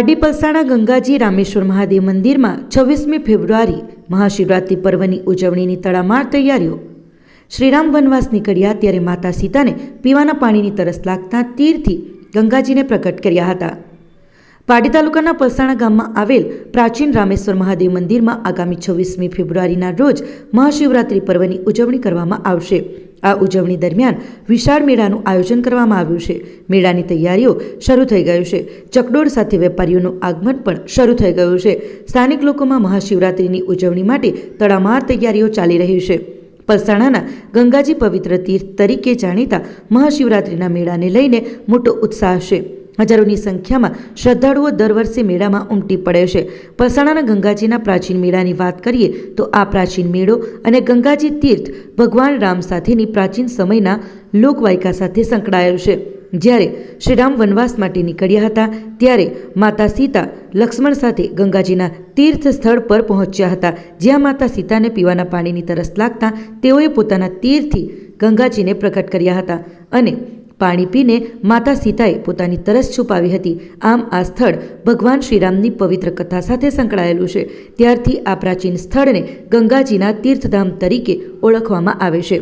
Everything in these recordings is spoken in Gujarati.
પારડી પલસાણા ગંગાજી રામેશ્વર મહાદેવ મંદિરમાં છવ્વીસમી ફેબ્રુઆરી મહાશિવરાત્રિ પર્વની ઉજવણીની તડામાર તૈયારીઓ. શ્રીરામ વનવાસ નીકળ્યા ત્યારે માતા સીતાને પીવાના પાણીની તરસ લાગતા તીરથી ગંગાજીને પ્રગટ કર્યા હતા. પારડી તાલુકાના પલસાણા ગામમાં આવેલ પ્રાચીન રામેશ્વર મહાદેવ મંદિરમાં આગામી છવ્વીસમી ફેબ્રુઆરીના રોજ મહાશિવરાત્રિ પર્વની ઉજવણી કરવામાં આવશે. આ ઉજવણી દરમિયાન વિશાળ મેળાનું આયોજન કરવામાં આવ્યું છે. મેળાની તૈયારીઓ શરૂ થઈ ગયું છે. ચકડોળ સાથે વેપારીઓનું આગમન પણ શરૂ થઈ ગયું છે. સ્થાનિક લોકોમાં મહાશિવરાત્રિની ઉજવણી માટે તડામાર તૈયારીઓ ચાલી રહી છે. પલસાણાના ગંગાજી પવિત્ર તીર્થ તરીકે જાણીતા મહાશિવરાત્રિના મેળાને લઈને મોટો ઉત્સાહ છે. હજારોની સંખ્યામાં શ્રદ્ધાળુઓ દર વર્ષે મેળામાં ઉમટી પડે છે. પલસાણાના ગંગાજીના પ્રાચીન મેળાની વાત કરીએ તો આ પ્રાચીન મેળો અને ગંગાજી તીર્થ ભગવાન રામ સાથેની પ્રાચીન સમયના લોકવાયકા સાથે સંકળાયેલ છે. જ્યારે શ્રીરામ વનવાસ માટે નીકળ્યા હતા, ત્યારે માતા સીતા લક્ષ્મણ સાથે ગંગાજીના તીર્થ સ્થળ પર પહોંચ્યા હતા. જ્યાં માતા સીતાને પીવાના પાણીની તરસ લાગતા તેઓએ પોતાના તીરથી ગંગાજીને પ્રકટ કર્યા હતા અને પાણી પીને માતા સીતાએ પોતાની તરસ છુપાવી હતી. આમ આ સ્થળ ભગવાન શ્રીરામની પવિત્ર કથા સાથે સંકળાયેલું છે. ત્યારથી આ પ્રાચીન સ્થળને ગંગાજીના તીર્થધામ તરીકે ઓળખવામાં આવે છે.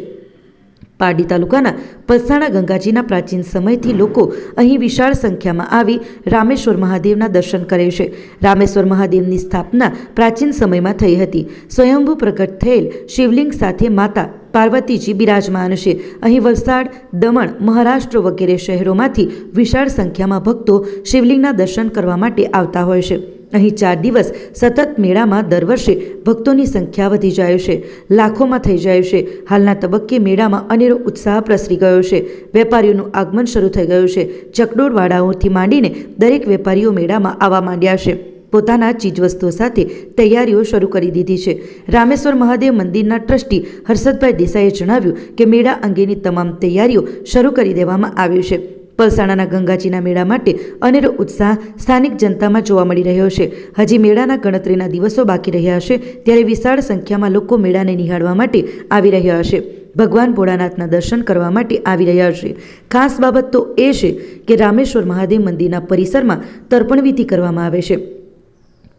પારડી તાલુકાના પલસાણા ગંગાજીના પ્રાચીન સમયથી લોકો અહીં વિશાળ સંખ્યામાં આવી રામેશ્વર મહાદેવના દર્શન કરે છે. રામેશ્વર મહાદેવની સ્થાપના પ્રાચીન સમયમાં થઈ હતી. સ્વયંભૂ પ્રગટ થયેલ શિવલિંગ સાથે માતા પાર્વતીજી બિરાજમાન છે. અહીં વલસાડ, દમણ, મહારાષ્ટ્ર વગેરે શહેરોમાંથી વિશાળ સંખ્યામાં ભક્તો શિવલિંગના દર્શન કરવા માટે આવતા હોય છે. અહીં ચાર દિવસ સતત મેળામાં દર વર્ષે ભક્તોની સંખ્યા વધી જાય છે. લાખોમાં થઈ જાય છે. હાલના તબક્કે મેળામાં અનેરો ઉત્સાહ પ્રસરી ગયો છે. વેપારીઓનું આગમન શરૂ થઈ ગયું છે. ચકડોળવાળાઓથી માંડીને દરેક વેપારીઓ મેળામાં આવવા માંડ્યા છે. પોતાના ચીજવસ્તુઓ સાથે તૈયારીઓ શરૂ કરી દીધી છે. રામેશ્વર મહાદેવ મંદિરના ટ્રસ્ટી હર્ષદભાઈ દેસાઈએ જણાવ્યું કે મેળા અંગેની તમામ તૈયારીઓ શરૂ કરી દેવામાં આવી છે. પલસાણાના ગંગાજીના મેળા માટે અનેરો ઉત્સાહ સ્થાનિક જનતામાં જોવા મળી રહ્યો છે. હજી મેળાના ગણતરીના દિવસો બાકી રહ્યા છે ત્યારે વિશાળ સંખ્યામાં લોકો મેળાને નિહાળવા માટે આવી રહ્યા હશે ભગવાન ભોળાનાથના દર્શન કરવા માટે આવી રહ્યા છે. ખાસ બાબત તો એ છે કે રામેશ્વર મહાદેવ મંદિરના પરિસરમાં તર્પણવિધિ કરવામાં આવે છે.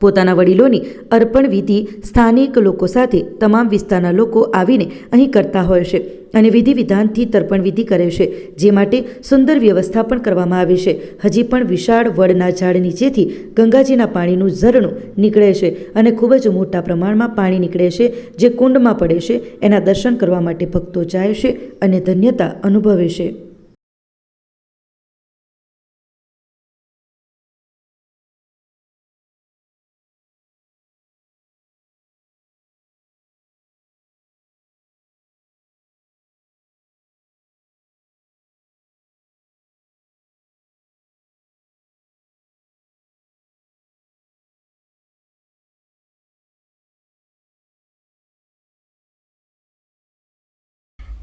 પોતાના વડીલોની અર્પણ વિધિ સ્થાનિક લોકો સાથે તમામ વિસ્તારના લોકો આવીને અહીં કરતા હોય છે અને વિધિ વિધાનથી તર્પણ વિધિ કરે છે, જે માટે સુંદર વ્યવસ્થા પણ કરવામાં આવી છે. હજી પણ વિશાળ વડના ઝાડ નીચેથી ગંગાજીના પાણીનું ઝરણું નીકળે છે અને ખૂબ જ મોટા પ્રમાણમાં પાણી નીકળે છે, જે કુંડમાં પડે છે. એના દર્શન કરવા માટે ભક્તો જાય છે અને ધન્યતા અનુભવે છે.